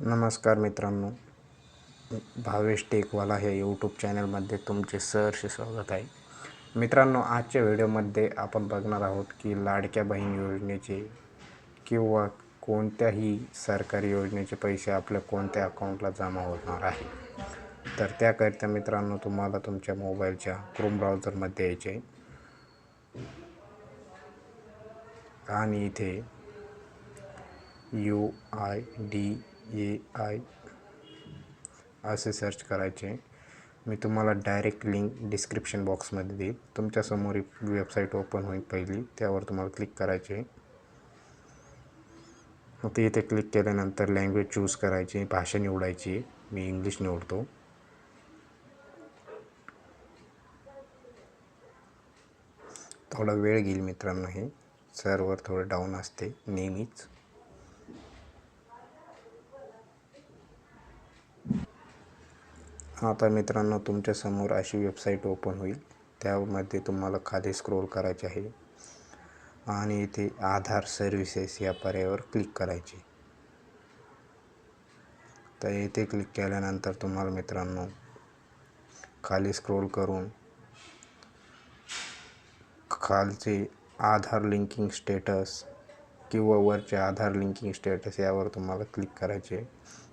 नमस्कार मित्रांनो. भावेश टेकवाला हे यूट्यूब चॅनलमध्ये तुमचे सहर्ष स्वागत आहे. मित्रांनो आजच्या व्हिडिओमध्ये आपण बघणार आहोत की लाडक्या बहीण योजनेचे किंवा कोणत्याही सरकारी योजनेचे पैसे आपल्या कोणत्या अकाउंटला जमा होणार आहे. तर त्याकरिता मित्रांनो तुम्हाला तुमच्या मोबाईलच्या क्रोम ब्राउझरमध्ये यायचे आणि इथे U I D A I असे सर्च करायचे. मी तुम्हाला डायरेक्ट लिंक डिस्क्रिप्शन बॉक्समध्ये देईल. तुमच्यासमोर एक वेबसाईट ओपन होईल पहिली. त्यावर तुम्हाला क्लिक करायचे. मग ते इथे क्लिक केल्यानंतर लँग्वेज चूज करायची भाषा निवडायची. मी इंग्लिश निवडतो. थोडा वेळ घेईल मित्रांनो हे. सर्वर थोडं डाऊन असते नेहमीच. आता मित्रांनो तुमच्यासमोर अशी वेबसाईट ओपन होईल. त्यामध्ये तुम्हाला खाली स्क्रोल करायचे आहे. आणि इथे आधार सर्व्हिसेस या पर्यायावर क्लिक करायचे. तर येथे क्लिक केल्यानंतर तुम्हाला मित्रांनो खाली स्क्रोल करून खालचे आधार लिंकिंग स्टेटस किंवा वरचे आधार लिंकिंग स्टेटस यावर तुम्हाला क्लिक करायचे.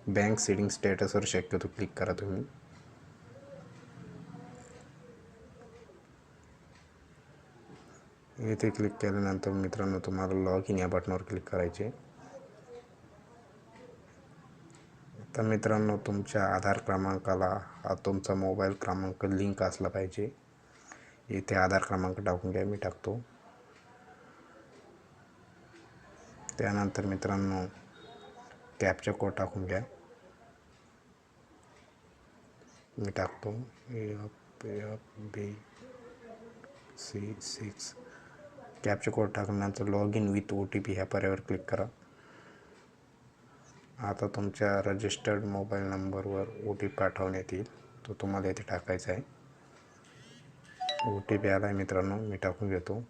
बँक सिडिंग स्टेटसवर शक्यतो क्लिक करा तुम्ही. येथे क्लिक केल्यानंतर मित्रांनो तुम्हाला लॉग इन या बटनावर क्लिक करायचे. तर मित्रांनो तुमच्या आधार क्रमांकाला हा तुमचा मोबाईल क्रमांक लिंक असला पाहिजे. इथे आधार क्रमांक टाकून घ्या मी टाकतो. त्यानंतर मित्रांनो कॅपचा कोड टाकून घ्या. मी टाकतो. F F B C six capture code टाकल्यानंतर log in with O T P ह्या पर्यावर क्लिक करा. आता तुमच्या रजिस्टर्ड मोबाईल नंबरवर ओ टी पी पाठवण्यात येईल तो तुम्हाला इथे टाकायचा आहे. ओ टी पी आला आहे मित्रांनो मी टाकून घेतो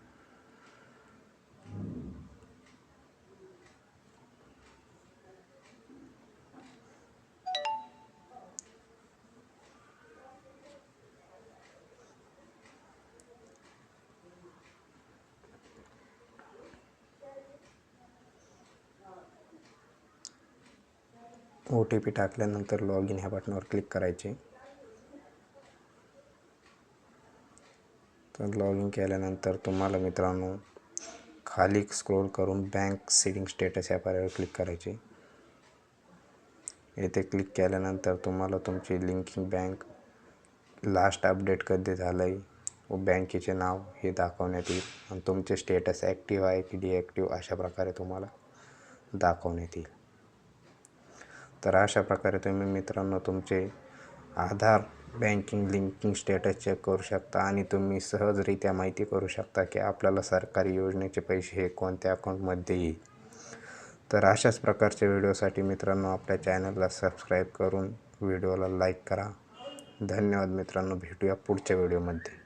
ओ टी पी टाकल्यानंतर लॉग इन ह्या बटनावर क्लिक करायचे. तर लॉग इन केल्यानंतर तुम्हाला मित्रांनो खाली स्क्रोल करून बँक सेटिंग स्टेटस या पर्यायावर क्लिक करायचे. येथे क्लिक केल्यानंतर तुम्हाला तुमची लिंकिंग बँक लास्ट अपडेट कधी झालं आहे व बँकेचे नाव हे दाखवण्यात येईल आणि तुमचे स्टेटस ॲक्टिव्ह आहे की डिॲक्टिव्ह अशा प्रकारे तुम्हाला दाखवण्यात येईल. तर अशा प्रकारे तुम्ही मित्रांनो तुमचे Aadhaar banking linking status check करू शकता आणि तुम्ही सहजरित्या माहिती करू शकता की आपल्याला सरकारी योजनेचे पैसे हे कोणत्या अकाउंटमध्ये येईल. तर अशाच प्रकारच्या व्हिडिओसाठी मित्रांनो आपल्या चॅनलला सबस्क्राईब करून व्हिडिओला लाईक करा. धन्यवाद मित्रांनो. भेटूया पुढच्या व्हिडिओमध्ये